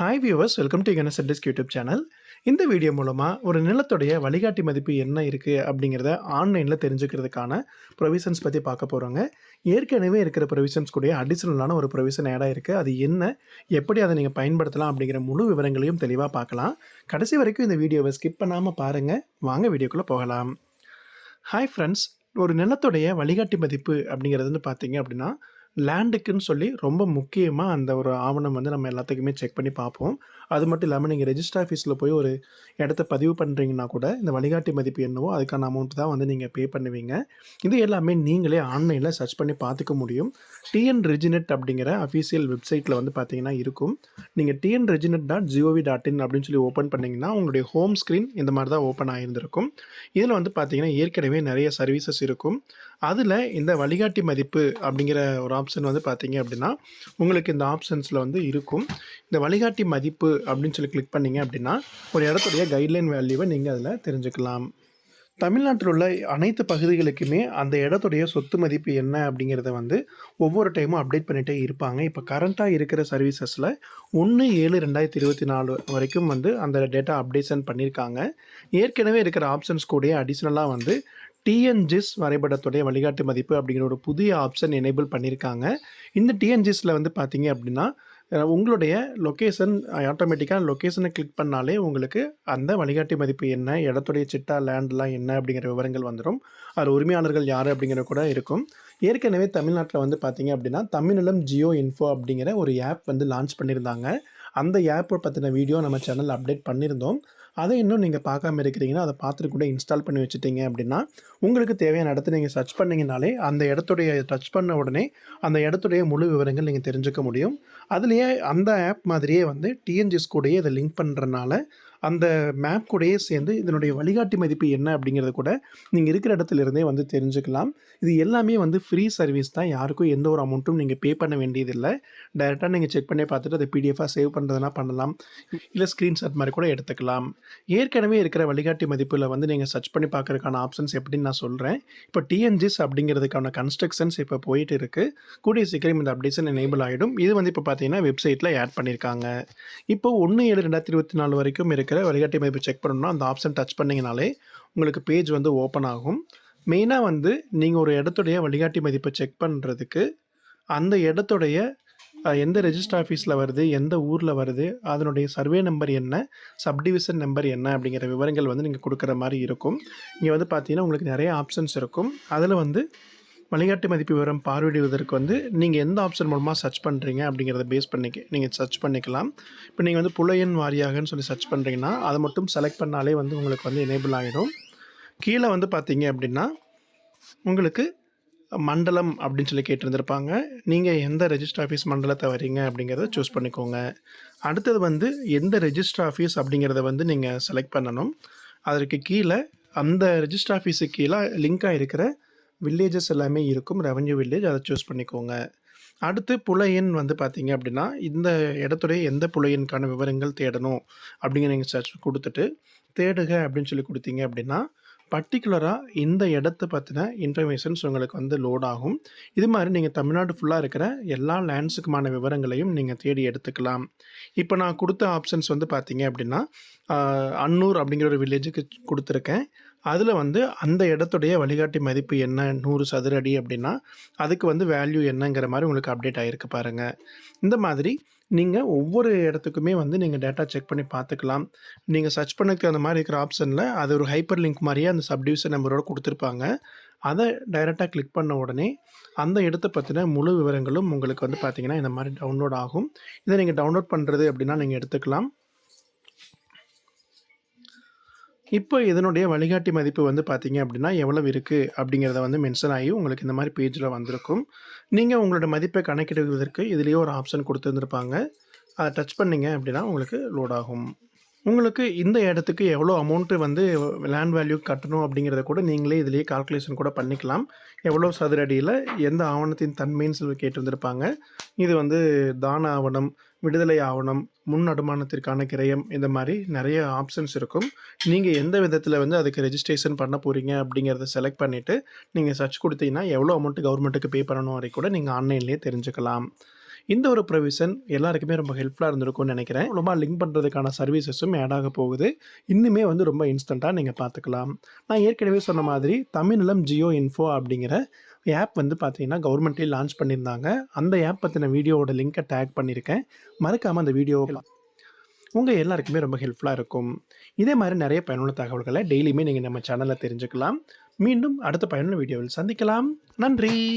Hi viewers welcome to கனசெட்டிஸ்க் YouTube channel இந்த video மூலமாக ஒரு நிலத்துடைய வழிகாட்டி மதிப்பு என்ன இருக்குது அப்படிங்கிறத ஆன்லைனில் தெரிஞ்சுக்கிறதுக்கான ப்ரொவிஷன்ஸ் பற்றி பார்க்க போகிறோங்க ஏற்கனவே இருக்கிற ப்ரொவிஷன்ஸ் கூட அடிஷ்னலான ஒரு ப்ரொவிஷன் ஆடாக இருக்குது அது என்ன எப்படி அதை நீங்கள் பயன்படுத்தலாம் அப்படிங்கிற முழு விவரங்களையும் தெளிவாக பார்க்கலாம். கடைசி வரைக்கும் இந்த வீடியோவை ஸ்கிப் பண்ணாமல் பாருங்கள் வாங்க வீடியோக்குள்ளே போகலாம். ஹாய் ஃப்ரெண்ட்ஸ் ஒரு நிலத்துடைய வழிகாட்டி மதிப்பு அப்படிங்கிறது வந்து பார்த்தீங்க அப்படின்னா லேண்டுக்குன்னு சொல்லி ரொம்ப முக்கியமாக அந்த ஒரு ஆவணம் வந்து நம்ம எல்லாத்துக்குமே செக் பண்ணி பார்ப்போம். அது மட்டும் இல்லாமல் நீங்கள் ரெஜிஸ்டர் ஆஃபீஸில் போய் ஒரு இடத்த பதிவு பண்ணுறீங்கன்னா கூட இந்த வழிகாட்டி மதிப்பு என்னவோ அதுக்கான அமௌண்ட் தான் வந்து நீங்கள் பே பண்ணுவீங்க. இது எல்லாமே நீங்களே ஆன்லைனில் சர்ச் பண்ணி பார்த்துக்க முடியும். டிஎன் ரெஜினெட் அப்படிங்கிற அஃபீஷியல் வெப்சைட்டில் வந்து பார்த்தீங்கன்னா இருக்கும். நீங்கள் TN reginet dot gov dot in அப்படின்னு சொல்லி ஓப்பன் பண்ணிங்கன்னா உங்களுடைய ஹோம் ஸ்க்ரீன் இந்த மாதிரி தான் ஓப்பன் ஆகியிருந்திருக்கும் இதில் வந்து பார்த்தீங்கன்னா ஏற்கனவே நிறைய சர்வீசஸ் இருக்கும். அதில் இந்த வழிகாட்டி மதிப்பு அப்படிங்கிற ஒரு ஆப்ஷன் ஆப்ஷன் வந்து பார்த்தீங்க அப்படின்னா உங்களுக்கு இந்த ஆப்ஷன்ஸில் வந்து இருக்கும். இந்த வழிகாட்டி மதிப்பு அப்படின்னு சொல்லி கிளிக் பண்ணீங்க அப்படின்னா ஒரு இடத்துடைய கைட்லைன் வேல்யூவை நீங்கள் அதில் தெரிஞ்சுக்கலாம். தமிழ்நாட்டில் உள்ள அனைத்து பகுதிகளுக்குமே அந்த இடத்துடைய சொத்து மதிப்பு என்ன அப்படிங்கிறத வந்து ஒவ்வொரு டைமும் அப்டேட் பண்ணிகிட்டே இருப்பாங்க. இப்போ கரண்ட்டாக இருக்கிற சர்வீசஸில் ஒன்று ஏழு ரெண்டாயிரத்தி இருபத்தி நாலு வரைக்கும் வந்து அந்த டேட்டா அப்டேஷன் பண்ணியிருக்காங்க ஏற்கனவே இருக்கிற ஆப்ஷன்ஸ் கூட அடிஷ்னலாக வந்து டிஎன்ஜிஸ் வரைபடத்துடைய வழிகாட்டு மதிப்பு அப்படிங்கிற ஒரு புதிய ஆப்ஷன் எனேபிள் பண்ணியிருக்காங்க இந்த டிஎன்ஜிஸில் வந்து பார்த்தீங்க அப்படின்னா உங்களுடைய லொக்கேஷன் ஆட்டோமேட்டிக்காக லொக்கேஷனை கிளிக் பண்ணாலே உங்களுக்கு அந்த வழிகாட்டி மதிப்பு என்ன இடத்துடைய சிட்டா லேண்ட்லாம் என்ன அப்படிங்கிற விவரங்கள் வந்துடும் அது உரிமையாளர்கள் யார் அப்படிங்கிற கூட இருக்கும். ஏற்கனவே தமிழ்நாட்டில் வந்து பார்த்தீங்க அப்படின்னா தமிழ்நிலம் ஜியோ இன்ஃபோ அப்படிங்கிற ஒரு ஆப் வந்து லான்ச் பண்ணியிருந்தாங்க அந்த ஆப்பை பற்றின வீடியோ நம்ம சேனல் அப்டேட் பண்ணியிருந்தோம் அதை இன்னும் நீங்கள் பார்க்காம இருக்கிறீங்கன்னா அதை பார்த்துட்டு கூட இன்ஸ்டால் பண்ணி வச்சுட்டீங்க அப்படின்னா உங்களுக்கு தேவையான இடத்த நீங்கள் சர்ச் பண்ணிங்கனாலே அந்த இடத்துடைய டச் பண்ண உடனே அந்த இடத்துடைய முழு விவரங்கள் நீங்கள் தெரிஞ்சுக்க முடியும். அதுலேயே அந்த ஆப் மாதிரியே வந்து டிஎன்ஜிஎஸ் கூடயே இதை லிங்க் பண்ணுறனால அந்த மேப் கூடயே சேர்ந்து இதனுடைய வழிகாட்டி மதிப்பு என்ன அப்படிங்கிறத கூட நீங்கள் இருக்கிற இடத்துல இருந்தே வந்து தெரிஞ்சுக்கலாம். இது எல்லாமே வந்து ஃப்ரீ சர்வீஸ் தான். யாருக்கும் எந்த ஒரு அமௌண்ட்டும் நீங்கள் பே பண்ண வேண்டியதில்லை. டைரெக்டாக நீங்கள் செக் பண்ணி பார்த்துட்டு அதை பிடிஎஃபாக சேவ் பண்ணுறதுனா பண்ணலாம். இல்லை ஸ்க்ரீன்ஷாட் மாதிரி கூட எடுத்துக்கலாம். ஏற்கனவே இருக்கிற வழிகாட்டி மதிப்பில் வந்து நீங்கள் சர்ச் பண்ணி பார்க்கறதுக்கான ஆப்ஷன்ஸ் எப்படின்னு நான் சொல்கிறேன் இப்போ டிஎன்ஜிஸ் அப்படிங்கிறதுக்கான கன்ஸ்ட்ரக்ஷன்ஸ் இப்போ போயிட்டு இருக்குது கூடிய சீக்கிரம் இந்த அப்டேஷன் எனேபிள் ஆகிடும் இது வந்து இப்போ பார்த்தீங்கன்னா வெப்சைட்டில் ஆட் பண்ணியிருக்காங்க இப்போ ஒன்று ஏழு ரெண்டாயிரத்தி இருபத்தி நாலு வரைக்கும் இருக்கிற வழிகாட்டி மதிப்பு செக் பண்ணணும்னா அந்த ஆப்ஷன் டச் பண்ணிங்கனாலே உங்களுக்கு பேஜ் வந்து ஓப்பன் ஆகும். மெயினாக வந்து நீங்கள் ஒரு இடத்துடைய வழிகாட்டி மதிப்பை செக் பண்ணுறதுக்கு அந்த இடத்துடைய எந்த ரெஜிஸ்டர் ஆஃபீஸில் வருது எந்த ஊரில் வருது அதனுடைய சர்வே நம்பர் என்ன சப்டிவிஷன் நம்பர் என்ன அப்படிங்கிற விவரங்கள் வந்து நீங்கள் கொடுக்குற மாதிரி இருக்கும். இங்கே வந்து பார்த்தீங்கன்னா உங்களுக்கு நிறைய ஆப்ஷன்ஸ் இருக்கும். அதில் வந்து வழிகாட்டு மதிப்பு விவரம் பார்வையிடுவதற்கு வந்து நீங்கள் எந்த ஆப்ஷன் மூலமாக சர்ச் பண்ணுறீங்க அப்படிங்கிறத பேஸ் பண்ணிக்க நீங்கள் சர்ச் பண்ணிக்கலாம். இப்போ நீங்கள் வந்து புலையன் வாரியாகன்னு சொல்லி சர்ச் பண்ணுறீங்கன்னா அதை மட்டும் செலக்ட் பண்ணாலே வந்து உங்களுக்கு வந்து எனேபிள் ஆகிடும் கீழே வந்து பார்த்தீங்க அப்படின்னா உங்களுக்கு மண்டலம் அப்படின்னு சொல்லி கேட்டிருந்திருப்பாங்க. நீங்கள் எந்த ரெஜிஸ்டர் ஆஃபீஸ் மண்டலத்தை வரீங்க அப்படிங்கிறத சூஸ் பண்ணிக்கோங்க. அடுத்தது வந்து எந்த ரெஜிஸ்டர் ஆஃபீஸ் அப்படிங்கிறத வந்து நீங்கள் செலக்ட் பண்ணணும். அதற்கு கீழே அந்த ரெஜிஸ்டர் ஆஃபீஸுக்கு கீழே லிங்காக இருக்கிற வில்லேஜஸ் எல்லாமே இருக்கும். ரெவன்யூ வில்லேஜ் அதை சூஸ் பண்ணிக்கோங்க. அடுத்து புலையன் வந்து பார்த்தீங்க அப்படின்னா இந்த இடத்துடைய எந்த புலையனுக்கான விவரங்கள் தேடணும் அப்படிங்கிற நீங்கள் சர்ச் கொடுத்துட்டு தேடுக அப்படின்னு சொல்லி கொடுத்தீங்க அப்படின்னா பர்டிகுலராக இந்த இடத்த பற்றின இன்ஃபர்மேஷன்ஸ் உங்களுக்கு வந்து லோட் ஆகும். இது மாதிரி நீங்கள் தமிழ்நாடு ஃபுல்லாக இருக்கிற எல்லா லேண்ட்ஸுக்குமான விவரங்களையும் நீங்கள் தேடி எடுத்துக்கலாம். இப்போ நான் கொடுத்த ஆப்ஷன்ஸ் வந்து பார்த்தீங்க அப்படின்னா அன்னூர் அப்படிங்கிற ஒரு வில்லேஜுக்கு கொடுத்துருக்கேன். அதில் வந்து அந்த இடத்துடைய வழிகாட்டி மதிப்பு என்ன? நூறு சதுர அடி அப்படின்னா அதுக்கு வந்து வேல்யூ என்னங்கிற மாதிரி உங்களுக்கு அப்டேட் ஆகிருக்கு பாருங்கள் இந்த மாதிரி நீங்கள் ஒவ்வொரு இடத்துக்குமே வந்து நீங்கள் டேட்டா செக் பண்ணி பார்த்துக்கலாம். நீங்கள் சர்ச் பண்ணதுக்கு அந்த மாதிரி இருக்கிற ஆப்ஷனில் அது ஒரு ஹைப்பர் லிங்க் மாதிரியே அந்த சப்டிவிஷன் நம்பரோட கொடுத்துருப்பாங்க. அதை டைரெக்டாக கிளிக் பண்ண உடனே அந்த இடத்த பற்றின முழு விவரங்களும் உங்களுக்கு வந்து பார்த்திங்கன்னா இந்த மாதிரி டவுன்லோட் ஆகும். இதை நீங்கள் டவுன்லோட் பண்ணுறது அப்படின்னா நீங்கள் எடுத்துக்கலாம். இப்போ இதனுடைய வழிகாட்டி மதிப்பு வந்து பார்த்தீங்க அப்படின்னா எவ்வளவு இருக்குது அப்படிங்கிறத வந்து மென்ஷன் ஆகி உங்களுக்கு இந்த மாதிரி பேஜில் வந்திருக்கும். நீங்கள் உங்களோட மதிப்பை கணக்கிடுவதற்கு இதுலேயே ஒரு ஆப்ஷன் கொடுத்துருந்துருப்பாங்க. அதை டச் பண்ணீங்க அப்படின்னா உங்களுக்கு லோட் ஆகும். உங்களுக்கு இந்த இடத்துக்கு எவ்வளோ அமௌண்ட்டு வந்து லேண்ட் வேல்யூ கட்டணும் அப்படிங்கிறத கூட நீங்களே இதிலேயே கால்குலேஷன் கூட பண்ணிக்கலாம். எவ்வளோ சதுர அடியில் எந்த ஆவணத்தின் தன்மைன்னு சொல்லி கேட்டிருந்திருப்பாங்க. இது வந்து தான ஆவணம் விடுதலை ஆவணம் முன் அனுமானத்திற்கான கிரயம் இந்த மாதிரி நிறைய ஆப்ஷன்ஸ் இருக்கும். நீங்கள் எந்த விதத்தில் வந்து அதுக்கு ரெஜிஸ்ட்ரேஷன் பண்ண போகிறீங்க அப்படிங்கிறத செலக்ட் பண்ணிவிட்டு நீங்கள் சர்ச் கொடுத்தீங்கன்னா எவ்வளோ அமௌண்ட் கவர்மெண்ட்டுக்கு பே பண்ணணும் வரை கூட நீங்கள் ஆன்லைன்லேயே தெரிஞ்சுக்கலாம். இந்த ஒரு ப்ரொவிஷன் எல்லாருக்குமே ரொம்ப ஹெல்ப்ஃபுல்லாக இருந்திருக்கும்னு நினைக்கிறேன். ரொம்ப லிங்க் பண்ணுறதுக்கான சர்வீசஸும் ஆட் ஆக போகுது. இன்னுமே வந்து ரொம்ப இன்ஸ்டண்ட்டாக நீங்கள் பார்த்துக்கலாம். நான் ஏற்கனவே சொன்ன மாதிரி தமிழ்நிலம் ஜியோ இன்ஃபோ அப்படிங்கிற ஆப் வந்து பார்த்தீங்கன்னா கவர்மெண்ட்லேயே லான்ச் பண்ணியிருந்தாங்க. அந்த ஆப் பற்றின வீடியோவோட லிங்க்கை டேக் பண்ணியிருக்கேன். மறக்காமல் அந்த வீடியோவை உங்கள் எல்லாருக்குமே ரொம்ப ஹெல்ப்ஃபுல்லாக இருக்கும். இதே மாதிரி நிறைய பயனுள்ள தகவல்களை டெய்லியுமே நீங்கள் நம்ம சேனலில் தெரிஞ்சுக்கலாம். மீண்டும் அடுத்த பயனுள்ள வீடியோவில் சந்திக்கலாம். நன்றி!